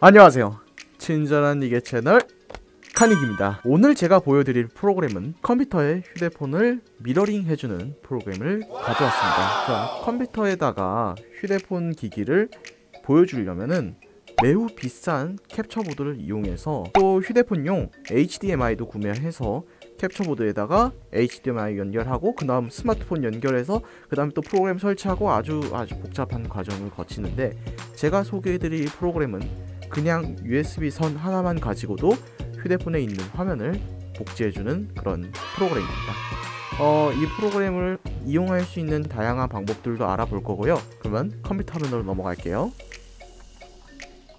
안녕하세요. 친절한 이게 채널 카닉입니다. 오늘 제가 보여드릴 프로그램은 컴퓨터에 휴대폰을 미러링 해주는 프로그램을 가져왔습니다. 자, 컴퓨터에다가 휴대폰 기기를 보여주려면은 매우 비싼 캡처보드를 이용해서 또 휴대폰용 HDMI도 구매해서 캡처보드에다가 HDMI 연결하고 그 다음 스마트폰 연결해서 그 다음에 또 프로그램 설치하고 아주 아주 복잡한 과정을 거치는데 제가 소개해드릴 프로그램은 그냥 USB 선 하나만 가지고도 휴대폰에 있는 화면을 복제해주는 그런 프로그램입니다. 어, 이 프로그램을 이용할 수 있는 다양한 방법들도 알아볼 거고요. 그러면 컴퓨터 화면으로 넘어갈게요.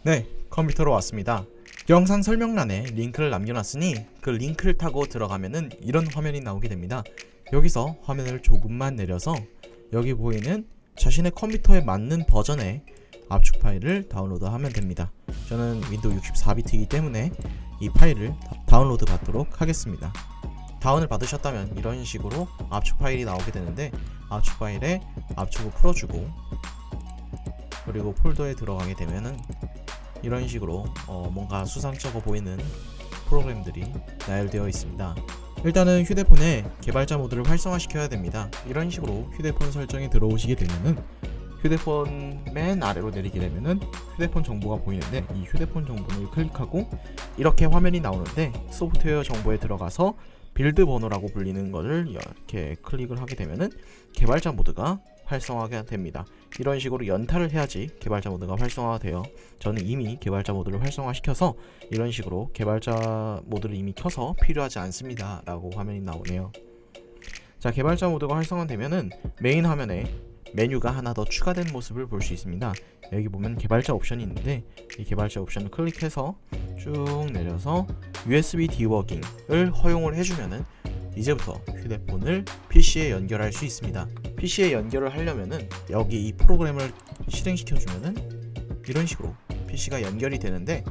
네, 컴퓨터로 왔습니다. 영상 설명란에 링크를 남겨놨으니 그 링크를 타고 들어가면은 이런 화면이 나오게 됩니다. 여기서 화면을 조금만 내려서 여기 보이는 자신의 컴퓨터에 맞는 버전의 압축 파일을 다운로드하면 됩니다. 저는 윈도우 64비트이기 때문에 이 파일을 다- 다운로드 받도록 하겠습니다. 다운을 받으셨다면 이런 식으로 압축 파일이 나오게 되는데 압축 파일에 압축을 풀어주고 그리고 폴더에 들어가게 되면은 이런 식으로 어, 뭔가 수상쩍어 보이는 프로그램들이 나열되어 있습니다. 일단은 휴대폰에 개발자 모드를 활성화시켜야 됩니다. 이런 식으로 휴대폰 설정에 들어오시게 되면은 휴대폰 맨 아래로 내리게 되면은 휴대폰 정보가 보이는데 이 휴대폰 정보를 클릭하고 이렇게 화면이 나오는데 소프트웨어 정보에 들어가서 빌드 번호라고 불리는 것을 이렇게 클릭을 하게 되면은 개발자 모드가 활성화가 됩니다. 이런 식으로 연타를 해야지 개발자 모드가 활성화가 돼요. 저는 이미 개발자 모드를 활성화시켜서 이런 식으로 개발자 모드를 이미 켜서 필요하지 않습니다. 라고 화면이 나오네요. 자, 개발자 모드가 활성화되면은 메인 화면에 메뉴가 하나 더 추가된 모습을 볼 수 있습니다. 여기 보면 개발자 옵션이 있는데 이 개발자 옵션을 클릭해서 쭉 내려서 USB 디버깅을 허용을 해주면은 이제부터 휴대폰을 PC에 연결할 수 있습니다. PC에 연결을 하려면은 여기 이 프로그램을 실행시켜 주면은 이런 식으로 PC가 연결이 되는데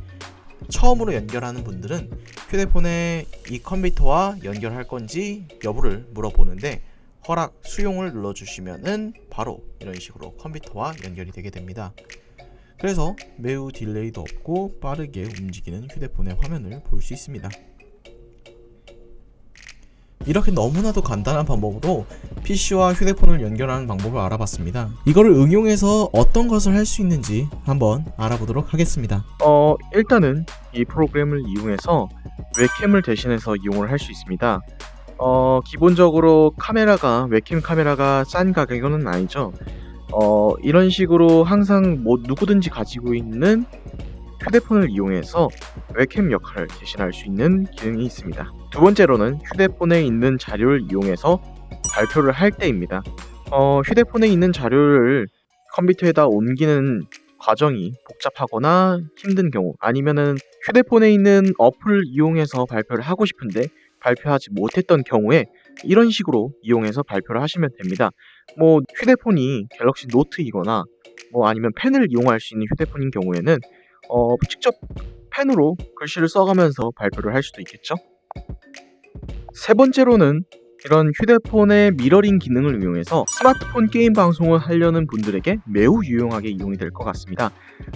처음으로 연결하는 분들은 휴대폰에 이 컴퓨터와 연결할 건지 여부를 물어보는데 허락 수용을 눌러주시면은 바로 이런 식으로 컴퓨터와 연결이 되게 됩니다. 그래서 매우 딜레이도 없고 빠르게 움직이는 휴대폰의 화면을 볼 수 있습니다. 이렇게 너무나도 간단한 방법으로 PC와 휴대폰을 연결하는 방법을 알아봤습니다. 이거를 응용해서 어떤 것을 할 수 있는지 한번 알아보도록 하겠습니다. 어, 일단은 이 프로그램을 이용해서 웹캠을 대신해서 이용을 할 수 있습니다. 어, 기본적으로 카메라가 웹캠 카메라가 싼 가격은 아니죠. 어, 이런 식으로 항상 뭐 누구든지 가지고 있는 휴대폰을 이용해서 웹캠 역할을 대신할 수 있는 기능이 있습니다. 두 번째로는 휴대폰에 있는 자료를 이용해서 발표를 할 때입니다. 어, 휴대폰에 있는 자료를 컴퓨터에다 옮기는 과정이 복잡하거나 힘든 경우 아니면은 휴대폰에 있는 어플을 이용해서 발표를 하고 싶은데 발표하지 못했던 경우에 이런 식으로 이용해서 발표를 하시면 됩니다. 뭐 휴대폰이 갤럭시 노트이거나 뭐 아니면 펜을 이용할 수 있는 휴대폰인 경우에는 어, 직접 펜으로 글씨를 써가면서 발표를 할 수도 있겠죠. 세 번째로는 이런 휴대폰의 미러링 기능을 이용해서 스마트폰 게임 방송을 하려는 분들에게 매우 유용하게 이용이 될 것 같습니다.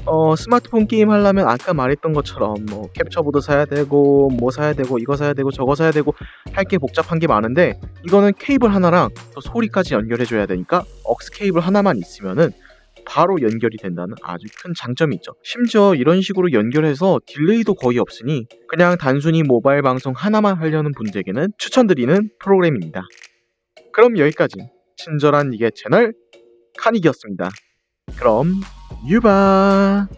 어, 스마트폰 게임 하려면 아까 말했던 것처럼 뭐 캡처보드 사야 되고 뭐 사야 되고 이거 사야 되고 저거 사야 되고 할 게 복잡한 게 많은데 이거는 케이블 하나랑 또 소리까지 연결해 줘야 되니까 억스 케이블 하나만 있으면은 바로 연결이 된다는 아주 큰 장점이 있죠. 심지어 이런 식으로 연결해서 딜레이도 거의 없으니 그냥 단순히 모바일 방송 하나만 하려는 분들에게는 추천드리는 프로그램입니다. 그럼 여기까지 친절한 이게 채널 카닉이었습니다. 그럼 유바